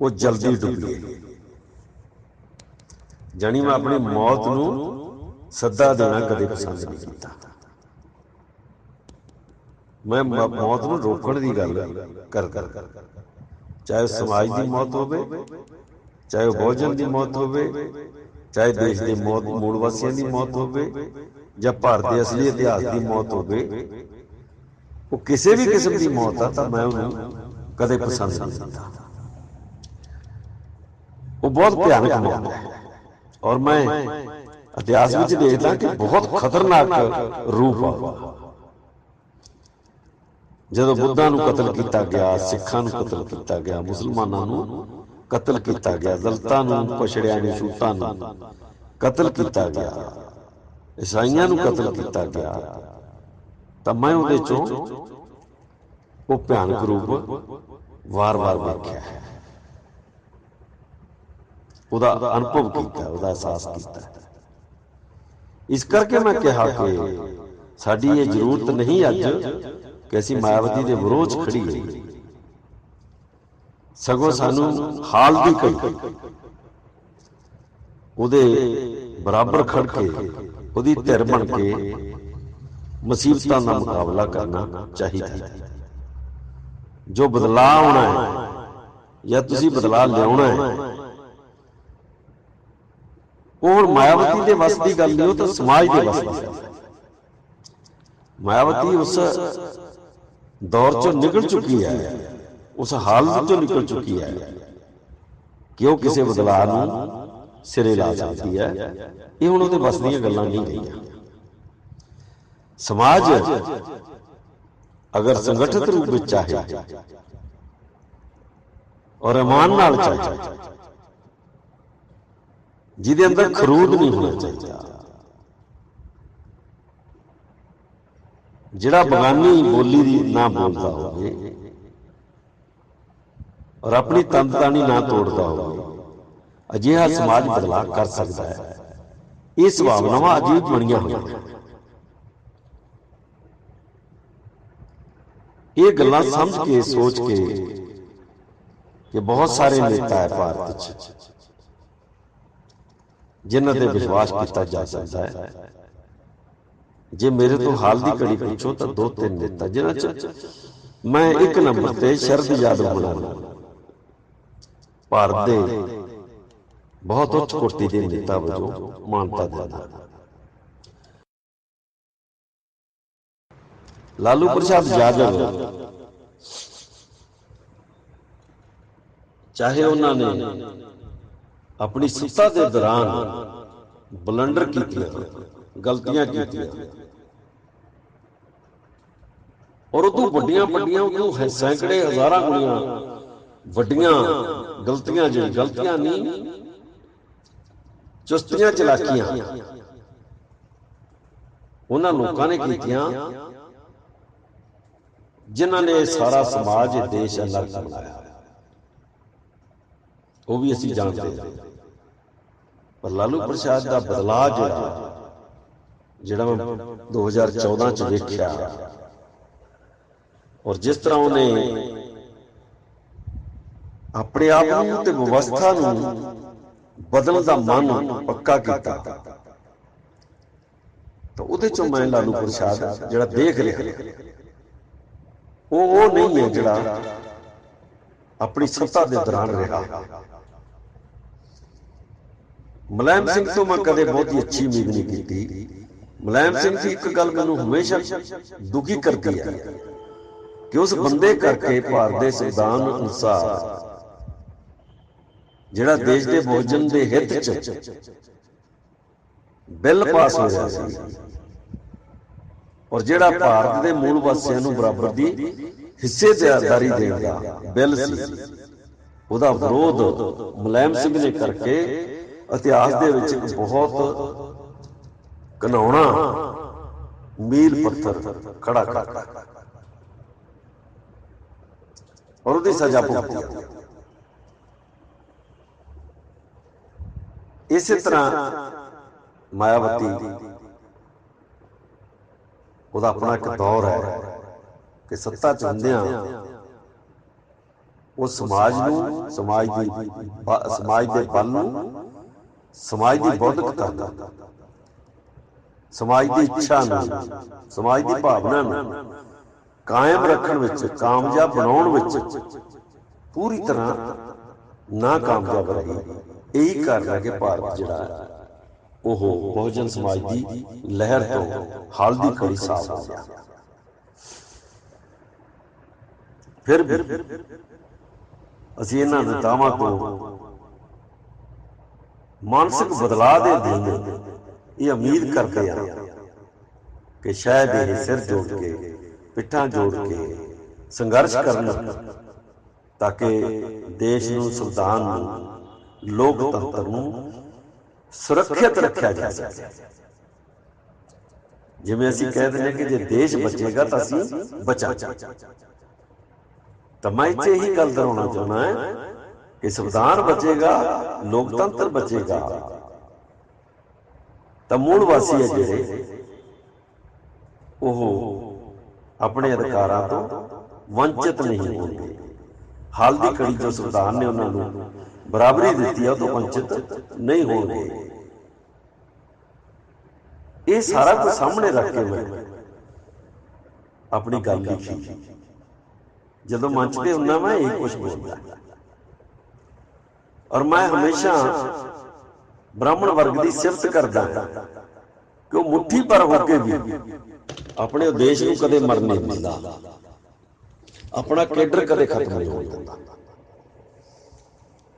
ਉਹ ਜਲਦੀ ਡੁੱਬ ਗਏ। ਜਾਣੀ ਮੈਂ ਆਪਣੀ ਮੌਤ ਨੂੰ ਸੱਦਾ ਦੇਣਾ ਕਦੇ ਪਸੰਦ ਨਹੀਂ ਕੀਤਾ। ਮੈਂ ਮੌਤ ਨੂੰ ਰੋਕਣ ਦੀ ਗੱਲ ਕਰ ਕਰ ਚਾਹੇ ਸਮਾਜ ਦੀ ਮੌਤ ਹੋਵੇ ਚਾਹੇ ਬਹੁਜਨ ਦੀ ਮੌਤ ਹੋਵੇ ਚਾਹੇ ਦੇਸ਼ ਦੇ ਮੌਤ ਮੂਲ ਵਾਸੀਆਂ ਦੀ ਮੌਤ ਹੋਵੇ ਜਾਂ ਭਾਰਤ ਦੇ ਅਸਲੀ ਇਤਿਹਾਸ ਦੀ ਮੌਤ ਹੋਵੇ ਉਹ ਕਿਸੇ ਵੀ ਕਿਸਮ ਦੀ ਮੌਤ ਆ ਤਾਂ ਮੈਂ ਉਹਨੂੰ ਕਦੇ ਪਸੰਦ ਨਹੀਂ ਕੀਤਾ। ਉਹ ਬਹੁਤ ਭਿਆਨਕ ਮੌਤ ਹੈ। ਔਰ ਮੈਂ ਇਤਿਹਾਸ ਵਿੱਚ ਦੇਖਦਾ ਕਿ ਬਹੁਤ ਖਤਰਨਾਕ ਰੂਪ ਆ। ਜਦੋਂ ਬੁੱਧਾਂ ਨੂੰ ਕਤਲ ਕੀਤਾ ਗਿਆ, ਸਿੱਖਾਂ ਨੂੰ ਕਤਲ ਕੀਤਾ ਗਿਆ, ਮੁਸਲਮਾਨਾਂ ਨੂੰ ਕਤਲ ਕੀਤਾ ਗਿਆ, ਦਲਤਾਂ ਨੂੰ ਪਛੜਿਆ ਨੂੰ ਛੂਤਾਂ ਨੂੰ ਕਤਲ ਕੀਤਾ ਗਿਆ, ਈਸਾਈਆਂ ਨੂੰ ਕਤਲ ਕੀਤਾ ਗਿਆ, ਤਾਂ ਮੈਂ ਉਹਦੇ ਚੋਂ ਉਹ ਭਿਆਨਕ ਰੂਪ ਵਾਰ-ਵਾਰ ਵੇਖਿਆ ਹੈ। ਉਹਦਾ ਅਨੁਭਵ ਕੀਤਾ, ਉਹਦਾ ਅਹਿਸਾਸ ਕੀਤਾ। ਇਸ ਕਰਕੇ ਮੈਂ ਕਿਹਾ ਕਿ ਸਾਡੀ ਇਹ ਜ਼ਰੂਰਤ ਨਹੀਂ ਅੱਜ ਕਿ ਅਸੀਂ ਮਾਇਆਵਤੀ ਦੇ ਵਿਰੋਧ ਖੜੀ ਹੋਈਏ। ਸਗੋਂ ਸਾਨੂੰ ਹਾਲ ਦੀ ਘੜੀ ਉਹਦੇ ਬਰਾਬਰ ਖੜ ਕੇ, ਉਹਦੀ ਧਿਰ ਬਣ ਕੇ ਮੁਸੀਬਤਾਂ ਦਾ ਮੁਕਾਬਲਾ ਕਰਨਾ ਚਾਹੀਦਾ ਹੈ। ਜੋ ਬਦਲਾਅ ਆਉਣਾ ਹੈ ਜਾਂ ਤੁਸੀਂ ਬਦਲਾਅ ਲਿਆਉਣਾ ਹੈ ਉਹ ਮਾਇਆਵਤੀ ਦੇ ਵਸ ਦੀ ਗੱਲ ਨਹੀਂ ਉਹ ਤਾਂ ਸਮਾਜ ਦੇ ਵਸ ਦੀ ਗੱਲ ਹੈ। ਮਾਇਆਵਤੀ ਉਸ ਦੌਰ ਚੋਂ ਨਿਕਲ ਚੁੱਕੀ ਹੈ। ਉਸ ਹਾਲਤ ਚੋਂ ਨਿਕਲ ਚੁੱਕੀ ਹੈ। ਕਿ ਉਹ ਕਿਸੇ ਬਦਲਾਅ ਨੂੰ ਸਿਰੇ ਲਾ ਸਕਦੀ ਹੈ? ਇਹ ਹੁਣ ਉਹਦੇ ਵਸ ਦੀਆਂ ਗੱਲਾਂ ਨਹੀਂ ਰਹੀਆਂ। ਸਮਾਜ ਅਗਰ ਸੰਗਠਿਤ ਰੂਪ ਵਿੱਚ ਚਾਹੇ ਔਰ ਇਮਾਨ ਨਾਲ ਚਾਹੇ। ਜਿਹਦੇ ਅੰਦਰ ਖਰੂਦ ਨਹੀਂ ਹੋਣਾ ਚਾਹੀਦਾ। ਜਿਹੜਾ ਬਗਾਨੀ ਬੋਲੀ ਦੀ ਨਾ ਬੋਲਦਾ ਹੋਵੇ ਔਰ ਆਪਣੀ ਤੰਦਤਾਨੀ ਨਾ ਤੋੜਦਾ ਹੋਵੇ ਅਜਿਹਾ ਸਮਾਜ ਬਦਲਾਅ ਕਰ ਸਕਦਾ ਹੈ। ਇਹ ਸੁਭਾਵਨਾਵਾਂ ਅਜੀਬ ਬਣੀਆਂ ਹੋਈਆਂ ਇਹ ਗੱਲਾਂ ਸਮਝ ਕੇ ਸੋਚ ਕੇ ਕਿ ਬਹੁਤ ਸਾਰੇ ਨੇਤਾ ਹੈ ਭਾਰਤ ਵਿੱਚ ਜਿਨ੍ਹਾਂ ਤੇ ਵਿਸ਼ਵਾਸ ਕੀਤਾ ਜਾ ਸਕਦਾ ਹੈ। ਜੇ ਮੇਰੇ ਤੋਂ ਹਾਲ ਦੀ ਘੜੀ ਪੁੱਛੋ ਤਾਂ ਦੋ ਤਿੰਨ ਨੇਤਾ ਜਿਨ੍ਹਾਂ ਚ ਮੈਂ ਇੱਕ ਨੰਬਰ ਤੇ ਸ਼ਰਦ ਯਾਦਵ ਬਣਾ ਭਾਰਤ ਦੇ ਬਹੁਤ ਉੱਚ ਕੋਟੀ ਦੇ ਨੇਤਾ ਵਜੋਂ ਮਾਨਤਾ ਦਿੰਦਾ ਲਾਲੂ ਪ੍ਰਸਾਦ ਯਾਦਵ। ਚਾਹੇ ਉਹਨਾਂ ਨੇ ਆਪਣੀ ਸੱਤਾ ਦੇ ਦੌਰਾਨ ਬਲੰਡਰ ਕੀਤੀਆਂ, ਗਲਤੀਆਂ ਕੀਤੀਆਂ। ਔਰ ਉਦੋਂ ਵੱਡੀਆਂ ਵੱਡੀਆਂ ਉਦੋਂ ਸੈਂਕੜੇ ਹਜ਼ਾਰਾਂ ਗੁਣੀਆਂ ਵੱਡੀਆਂ ਗਲਤੀਆਂ ਜਿਹੜੀ ਗਲਤੀਆਂ ਨਹੀਂ, ਚੁਸਤੀਆਂ ਚਲਾਕੀਆਂ। ਉਹਨਾਂ ਲੋਕਾਂ ਨੇ ਕੀਤੀਆਂ ਜਿਨ੍ਹਾਂ ਨੇ ਸਾਰਾ ਸਮਾਜ, ਦੇਸ਼ ਅਲੱਗ ਬਣਾਇਆ। ਉਹ ਵੀ ਅਸੀਂ ਜਾਣਦੇ ਹਾਂ। ਪਰ ਲਾਲੂ ਪ੍ਰਸਾਦ ਦਾ ਬਦਲਾਅ ਜਿਹੜਾ ਜਿਹੜਾ ਮੈਂ 2014 ਚ ਵੇਖਿਆ ਔਰ ਜਿਸ ਤਰ੍ਹਾਂ ਉਹਨੇ ਆਪਣੇ ਆਪ ਨੂੰ ਤੇ ਵਿਵਸਥਾ ਨੂੰ ਬਦਲਣ ਦਾ ਮਨ ਪੱਕਾ ਕੀਤਾ, ਤਾਂ ਉਹਦੇ ਚੋਂ ਮੈਂ ਲਾਲੂ ਪ੍ਰਸ਼ਾਦ ਜਿਹੜਾ ਦੇਖ ਰਿਹਾ ਉਹ ਉਹ ਨਹੀਂ ਹੈ ਜਿਹੜਾ ਆਪਣੀ ਸੱਤਾ ਦੇ ਦੌਰਾਨ ਰਿਹਾ। ਮੁਲਾਇਮ ਸਿੰਘ ਤੋਂ ਮੈਂ ਕਦੇ ਬਹੁਤੀ ਅੱਛੀ ਉਮੀਦ ਨਹੀਂ ਕੀਤੀ। ਮੁਲਾਇਮ ਸਿੰਘ ਦੀ ਇੱਕ ਗੱਲ ਮੈਨੂੰ ਹਮੇਸ਼ਾ ਦੁਖੀ ਕਰਦੀ ਹੈ ਕਿ ਉਸ ਬੰਦੇ ਕਰਕੇ ਭਾਰਤ ਦੇ ਸੰਵਿਧਾਨ ਅਨੁਸਾਰ ਜਿਹੜਾ ਦੇਸ਼ ਦੇ ਭੋਜਨ ਦੇ ਹਿੱਤ ਚ ਬਿੱਲ ਪਾਸ ਹੋਇਆ ਸੀ। ਔਰ ਜਿਹੜਾ ਭਾਰਤ ਦੇ ਮੂਲ ਵਾਸੀਆਂ ਨੂੰ ਬਰਾਬਰ ਦੀ ਹਿੱਸੇਦਾਰੀ ਦੇਣ ਦਾ ਬਿੱਲ ਸੀ। ਉਹਦਾ ਵਿਰੋਧ ਮੁਲਾਇਮ ਸਿੰਘ ਨੇ ਕਰਕੇ ਇਤਿਹਾਸ ਦੇ ਵਿੱਚ ਇੱਕ ਬਹੁਤ ਘਨਾਉਣਾ ਮੀਲ ਪੱਥਰ ਖੜਾ ਕਰ। ਔਰ ਉਹਦੀ ਸਜ਼ਾ ਭੁਗਤੀ। ਇਸੇ ਤਰ੍ਹਾਂ ਮਾਇਆਵਤੀ ਉਹਦਾ ਆਪਣਾ ਇੱਕ ਦੌਰ ਹੈ ਕਿ ਸੱਤਾ ਚ ਹੁੰਦਿਆਂ ਉਹ ਸਮਾਜ ਨੂੰ ਸਮਾਜ ਦੀ ਸਮਾਜ ਦੇ ਬਲ ਨੂੰ ਸਮਾਜ ਦੀ ਬੌਧਿਕਤਾ ਨੂੰ ਸਮਾਜ ਦੀ ਇੱਛਾ ਨੂੰ ਸਮਾਜ ਦੀ ਭਾਵਨਾ ਨੂੰ ਕਾਇਮ ਰੱਖਣ ਵਿੱਚ ਕਾਮਯਾਬ ਬਣਾਉਣ ਵਿੱਚ ਪੂਰੀ ਤਰ੍ਹਾਂ ਨਾ ਕਾਮਯਾਬ ਰਹੀ। ਇਹੀ ਕਾਰਨ ਹੈ ਕਿ ਭਾਰਤ ਜਿਹੜਾ ਹੈ, ਉਹ ਬਹੁਜਨ ਸਮਾਜ ਦੀ ਲਹਿਰ ਤੋਂ ਹਾਲ ਦੀ ਘੜੀ ਸਾਫ਼ ਹੋ ਗਿਆ। ਫਿਰ ਵੀ ਅਸੀਂ ਇਹਨਾਂ ਨੇਤਾਵਾਂ ਤੋਂ ਮਾਨਸਿਕ ਬਦਲਾਅ ਦੇ ਦਿਨ ਇਹ ਉਮੀਦ ਕਰਦੇ ਹਾਂ ਕਿ ਸ਼ਾਇਦ ਇਹ ਸਿਰ ਜੋੜ ਕੇ, ਪਿੱਠਾਂ ਜੋੜ ਕੇ ਸੰਘਰਸ਼ ਕਰਨ ਤਾਂ ਕਿ ਦੇਸ਼ ਨੂੰ, ਸੰਵਿਧਾਨ ਨੂੰ, ਲੋਕਤੰਤਰ ਨੂੰ ਸੁਰੱਖਿਅਤ ਰੱਖਿਆ ਜਾ ਸਕੇ। ਜਿਵੇਂ ਅਸੀਂ ਕਹਿ ਦਿੰਦੇ ਕਿ ਜੇ ਦੇਸ਼ ਬਚੇਗਾ ਤਾਂ ਅਸੀਂ ਬਚਾਂਗੇ। ਤਾਂ ਮੈਂ ਇੱਥੇ ਇਹੀ ਗੱਲ ਦਰਾਉਣਾ ਚਾਹੁੰਦਾ ਹਾਂ ਕਿ ਸੰਵਿਧਾਨ ਬਚੇਗਾ ਲੋਕਤੰਤਰ ਬਚੇਗਾ। ਤਾਂ ਮੂਲ ਵਾਸੀ ਹੈ ਜਿਹੜੇ ਉਹ ਆਪਣੇ ਅਧਿਕਾਰਾਂ ਤੋਂ ਵੰਚਿਤ ਨਹੀਂ ਹੋਣਗੇ ਹਾਲ ਦੀ ਘੜੀ ਜੋ ਸੰਵਿਧਾਨ ਨੇ ਉਹਨਾਂ ਨੂੰ ਬਰਾਬਰੀ ਦਿੱਤੀ ਹੈ ਉਹ ਤੋਂ ਵੰਚਿਤ ਨਹੀਂ ਹੋਣਗੇ। ਇਹ ਸਾਰਾ ਕੁਝ ਸਾਹਮਣੇ ਰੱਖ ਕੇ ਮੈਂ ਆਪਣੀ ਗੱਲ ਲਿਖੀ ਜਦੋਂ ਮੰਚ ਤੇ ਹੁੰਨਾ ਮੈਂ ਇਹ ਕੁਝ ਬੋਲਦਾ। ਔਰ ਮੈਂ ਹਮੇਸ਼ਾ ਬ੍ਰਾਹਮਣ ਵਰਗ ਦੀ ਸਿਫਤ ਕਰਦਾ ਕਿ ਉਹ ਮੁੱਠੀ ਪਰ ਹੋ ਕੇ ਵੀ ਆਪਣੇ ਉਦੇਸ਼ ਨੂੰ ਕਦੇ ਮਰਨ ਨਹੀਂ ਦਿੰਦਾ। ਆਪਣਾ ਕੇਡਰ ਕਦੇ ਖਤਮ ਨਹੀਂ ਹੋਣ ਦਿੰਦਾ।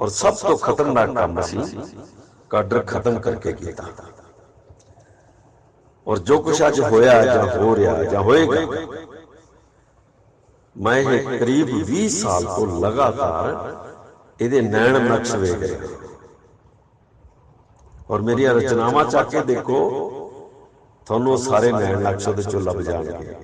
ਔਰ ਸਭ ਤੋਂ ਖਤਰਨਾਕ ਕੰਮ ਅਸੀਂ ਕਾਡਰ ਖਤਮ ਕਰਕੇ ਕੀਤਾ। ਔਰ ਜੋ ਕੁਛ ਅੱਜ ਹੋਇਆ ਜਾਂ ਹੋ ਰਿਹਾ ਜਾਂ ਹੋਏਗਾ, ਮੈਂ ਇਹ ਕਰੀਬ 20 ਸਾਲ ਤੋਂ ਲਗਾਤਾਰ ਇਹਦੇ ਨੈਣ ਨਕਸ਼ ਵੇਖ ਰਿਹਾ ਔਰ ਮੇਰੀਆਂ ਰਚਨਾਵਾਂ ਚੱਕ ਕੇ ਦੇਖੋ ਤੁਹਾਨੂੰ ਸਾਰੇ ਨੈਣ ਨਕਸ਼ ਉਹਦੇ ਚੋਂ ਲੱਭ ਜਾਣਗੇ।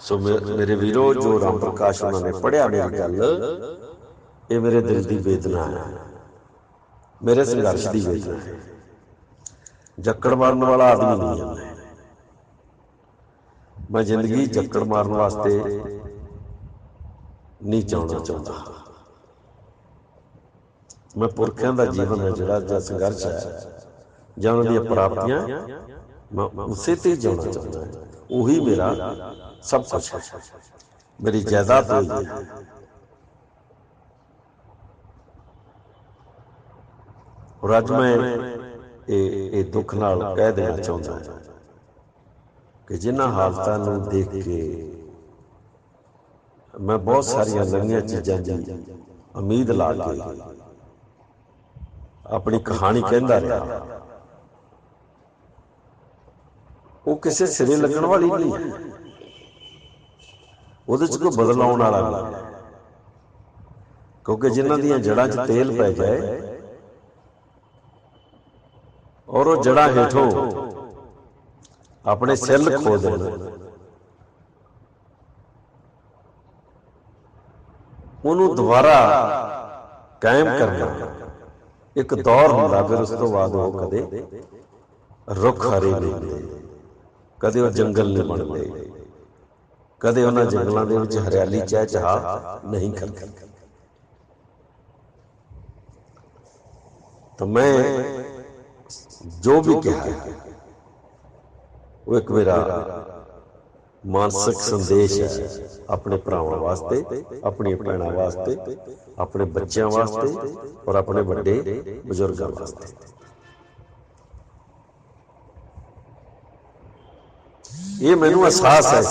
ਸੋ ਮੇਰੇ ਵੀਰੋ ਜੋ ਰਾਮ ਪ੍ਰਕਾਸ਼ ਉਹਨਾਂ ਨੇ ਪੜਿਆ ਮੇਰੀ ਗੱਲ ਇਹ ਮੇਰੇ ਦਿਲ ਦੀ ਵੇਦਨਾ ਹੈ। ਮੇਰੇ ਸੰਘਰਸ਼ ਦੀ ਵੇਦਨਾ ਹੈ। ਜੱਕੜ ਮਾਰਨ ਵਾਲਾ ਆਦਮੀ ਨਹੀਂ ਹਾਂ ਮੈਂ ਜ਼ਿੰਦਗੀ ਜੱਕੜ ਮਾਰਨ ਵਾਸਤੇ ਨਹੀਂ ਚਾਹਣਾ ਚਾਹੁੰਦਾ। ਮੈਂ ਪੁਰਖਿਆਂ ਦਾ ਜੀਵਨ ਹੈ ਜਿਹੜਾ ਜਾਂ ਸੰਘਰਸ਼ ਹੈ। ਜਾਂ ਉਹਨਾਂ ਦੀਆਂ ਪ੍ਰਾਪਤੀਆਂ ਮੈਂ ਉਸੇ ਤੇ ਜਿਉਣਾ ਚਾਹੁੰਦਾ ਹਾਂ। ਉਹੀ ਮੇਰਾ ਸਭ ਕੁਝ ਹੈ। ਮੇਰੀ ਜਾਇਦਾਦ ਹੋਈ ਹੈ। ਔਰ ਅੱਜ ਮੈਂ ਇਹ ਇਹ ਦੁੱਖ ਨਾਲ ਕਹਿ ਦੇਣਾ ਚਾਹੁੰਦਾ ਹਾਂ। ਕਿ ਜਿਨ੍ਹਾਂ ਹਾਲਤਾਂ ਨੂੰ ਦੇਖ ਕੇ ਮੈਂ ਬਹੁਤ ਸਾਰੀਆਂ ਨਵੀਆਂ ਚੀਜ਼ਾਂ ਦੀ ਉਮੀਦ ਲਾ ਕੇ ਆਪਣੀ ਕਹਾਣੀ ਕਹਿੰਦਾ ਰਿਹਾ ਉਹ ਕਿਸੇ ਸਿਰੇ ਲੱਗਣ ਵਾਲੀ ਨਹੀਂ। ਉਹਦੇ ਚ ਕੋਈ ਬਦਲ ਆਉਣ ਵਾਲਾ ਨਹੀਂ। ਕਿਉਂਕਿ ਜਿਨ੍ਹਾਂ ਦੀਆਂ ਜੜਾਂ 'ਚ ਤੇਲ ਪੈ ਜਾਏ ਔਰ ਉਹ ਜੜਾਂ ਹੇਠੋਂ ਆਪਣੇ ਸੈੱਲ ਖੋ ਦੇਣ ਉਹਨੂੰ ਦੁਬਾਰਾ ਕਾਇਮ ਕਰਨਾ। ਇੱਕ ਦੌਰ ਹੁੰਦਾ ਫਿਰ ਉਸ ਤੋਂ ਬਾਅਦ ਉਹ ਕਦੇ ਰੁੱਖ ਹਰੇ ਨਹੀਂ ਹੁੰਦੇ ਕਦੇ ਉਹ ਜੰਗਲ ਨਹੀਂ ਬਣਦੇ। ਕਦੇ ਉਹਨਾਂ ਜੰਗਲਾਂ ਦੇ ਵਿੱਚ ਹਰਿਆਲੀ ਚਹਿ ਚਹਾ ਨਹੀਂ ਕਰਦੀ ਤਾਂ ਮੈਂ ਜੋ ਵੀ ਕਿਹਾ। ਉਹ ਇੱਕ ਮੇਰਾ ਮਾਨਸਿਕ ਸੰਦੇਸ਼ ਹੈ ਆਪਣੇ ਭਰਾਵਾਂ ਵਾਸਤੇ, ਆਪਣੀਆਂ ਭੈਣਾਂ ਵਾਸਤੇ, ਆਪਣੇ ਬੱਚਿਆਂ ਵਾਸਤੇ ਔਰ ਆਪਣੇ ਵੱਡੇ ਬਜ਼ੁਰਗਾਂ ਵਾਸਤੇ। ਇਹ ਮੈਨੂੰ ਅਹਿਸਾਸ ਹੈ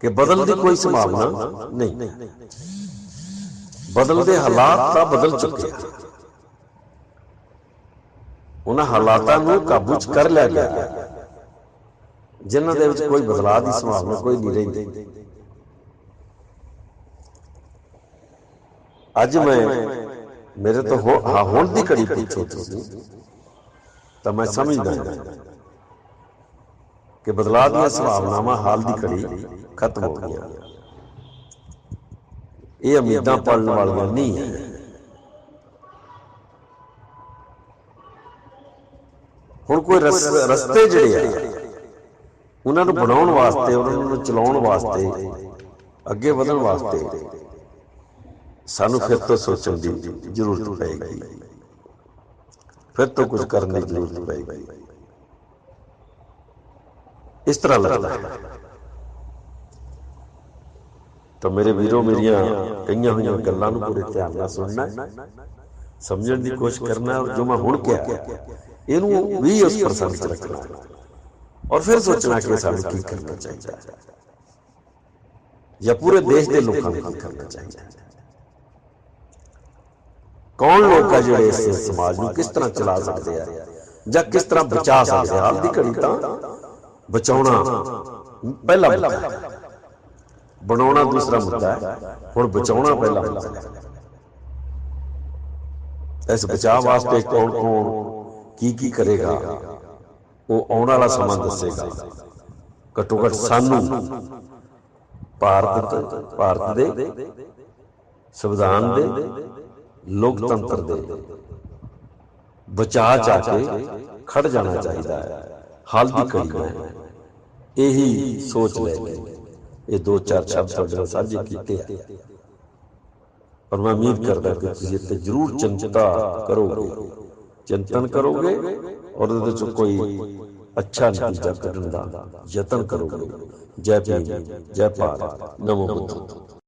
ਕਿ ਬਦਲ ਦੀ ਕੋਈ ਸੰਭਾਵਨਾ ਨਹੀਂ। ਬਦਲਦੇ ਹਾਲਾਤ ਤਾਂ ਬਦਲ ਚੁੱਕੇ ਆ ਉਹਨਾਂ ਹਾਲਾਤਾਂ ਨੂੰ ਕਾਬੂ 'ਚ ਕਰ ਲਿਆ ਗਿਆ। ਜਿਨ੍ਹਾਂ ਦੇ ਵਿੱਚ ਕੋਈ ਬਦਲਾਅ ਦੀ ਸੰਭਾਵਨਾ ਕੋਈ ਨਹੀਂ ਰਹਿੰਦੀ ਅੱਜ ਮੈਂ ਮੇਰੇ ਤੋਂ ਹੁਣ ਦੀ ਘੜੀ ਪੁੱਛੋ ਤੁਸੀਂ। ਤਾਂ ਮੈਂ ਸਮਝਦਾ ਕਿ ਬਦਲਾਅ ਦੀਆਂ ਸੰਭਾਵਨਾਵਾਂ ਹਾਲ ਦੀ ਘੜੀ ਖਤਮ ਹੋ ਗਈਆਂ। ਇਹ ਉਮੀਦਾਂ ਪਲਣ ਵਾਲੀਆਂ ਨਹੀਂ ਹੈ। ਹੁਣ ਕੋਈ ਰਸ- ਰਸਤੇ ਜਿਹੜੇ ਆ ਉਹਨਾਂ ਨੂੰ ਬਣਾਉਣ ਵਾਸਤੇ ਉਹਨਾਂ ਨੂੰ ਚਲਾਉਣ ਵਾਸਤੇ ਅੱਗੇ ਵਧਣ ਵਾਸਤੇ ਸਾਨੂੰ ਫਿਰ ਤੋਂ ਸੋਚਣ ਦੀ ਜ਼ਰੂਰਤ ਪਏਗੀ। ਫਿਰ ਤੋਂ ਕੁਝ ਕਰਨ ਦੀ ਜ਼ਰੂਰਤ ਪਏਗੀ। ਇਸ ਤਰ੍ਹਾਂ ਲੱਗਦਾ ਹੈ। ਤਾਂ ਮੇਰੇ ਵੀਰੋ ਮੇਰੀਆਂ ਕਈਆਂ ਹੋਈਆਂ ਗੱਲਾਂ ਨੂੰ ਪੂਰੇ ਧਿਆਨ ਨਾਲ ਸੁਣਨਾ ਸਮਝਣ ਦੀ ਕੋਸ਼ਿਸ਼ ਕਰਨਾ ਔਰ ਜੋ ਮੈਂ ਹੁਣ ਕਿਹਾ। ਇਹਨੂੰ ਵੀ ਉਸ ਪ੍ਰਸੰਗ ਚ ਰੱਖਣਾ। ਔਰ ਫਿਰ ਸੋਚਣਾ ਕਿ ਸਾਨੂੰ ਕੀ ਕਰਨਾ ਚਾਹੀਦਾ ਹੈ। ਜਾਂ ਪੂਰੇ ਦੇਸ਼ ਦੇ ਲੋਕਾਂ ਨੂੰ ਕੀ ਕਰਨਾ ਚਾਹੀਦਾ ਹੈ। ਕੌਣ ਲੋਕ ਆ ਜਿਹੜੇ ਇਸ ਸਮਾਜ ਨੂੰ ਕਿਸ ਤਰ੍ਹਾਂ ਚਲਾ ਸਕਦੇ ਆ? ਜਾਂ ਕਿਸ ਤਰ੍ਹਾਂ ਬਚਾ ਸਕਦੇ ਆ? ਹਾਲ ਦੀ ਘੜੀ ਤਾਂ ਬਚਾਉਣਾ। ਪਹਿਲਾ ਮੁੱਦਾ ਹੈ। ਬਣਾਉਣਾ ਦੂਸਰਾ ਮੁੱਦਾ ਹੈ। ਹੁਣ ਬਚਾਉਣਾ ਪਹਿਲਾ ਮੁੱਦਾ ਹੈ। ਇਸ ਬਚਾਅ ਵਾਸਤੇ ਕੌਣ ਕੌਣ ਕੀ ਕੀ ਕਰੇਗਾ, ਉਹ ਆਉਣ ਵਾਲਾ ਸਮਾਂ ਦੱਸੇਗਾ। ਘੱਟੋ ਘੱਟ ਸਾਨੂੰ ਭਾਰਤ ਭਾਰਤ ਦੇ ਸੰਵਿਧਾਨ ਦੇ ਲੋਕਤੰਤਰ ਦੇ ਬਚਾ ਚਾ ਕੇ ਖੜ ਜਾਣਾ ਚਾਹੀਦਾ ਹੈ। ਹਾਲ ਦੀ ਘੜੀ ਮੈਂ ਇਹੀ ਸੋਚ ਲੈ ਕੇ ਇਹ ਦੋ ਚਾਰ ਸ਼ਬਦ ਤੁਹਾਡੇ ਨਾਲ ਸਾਂਝੇ ਕੀਤੇ ਆ। ਪਰ ਮੈਂ ਉਮੀਦ ਕਰਦਾ ਕਿ ਤੁਸੀਂ ਇੱਥੇ ਜ਼ਰੂਰ ਚਿੰਤਾ ਕਰੋਗੇ। ਚਿੰਤਨ ਕਰੋਗੇ ਔਰ ਉਹਦੇ ਵਿੱਚ ਕੋਈ ਅੱਛਾ ਨਤੀਜਾ ਕੱਢਣ ਦਾ ਯਤਨ ਕਰੋਗੇ। ਜੈ ਭੀਮ, ਜੈ ਭਾਰਤ। ਨਮੋ ਬੁੱਧ।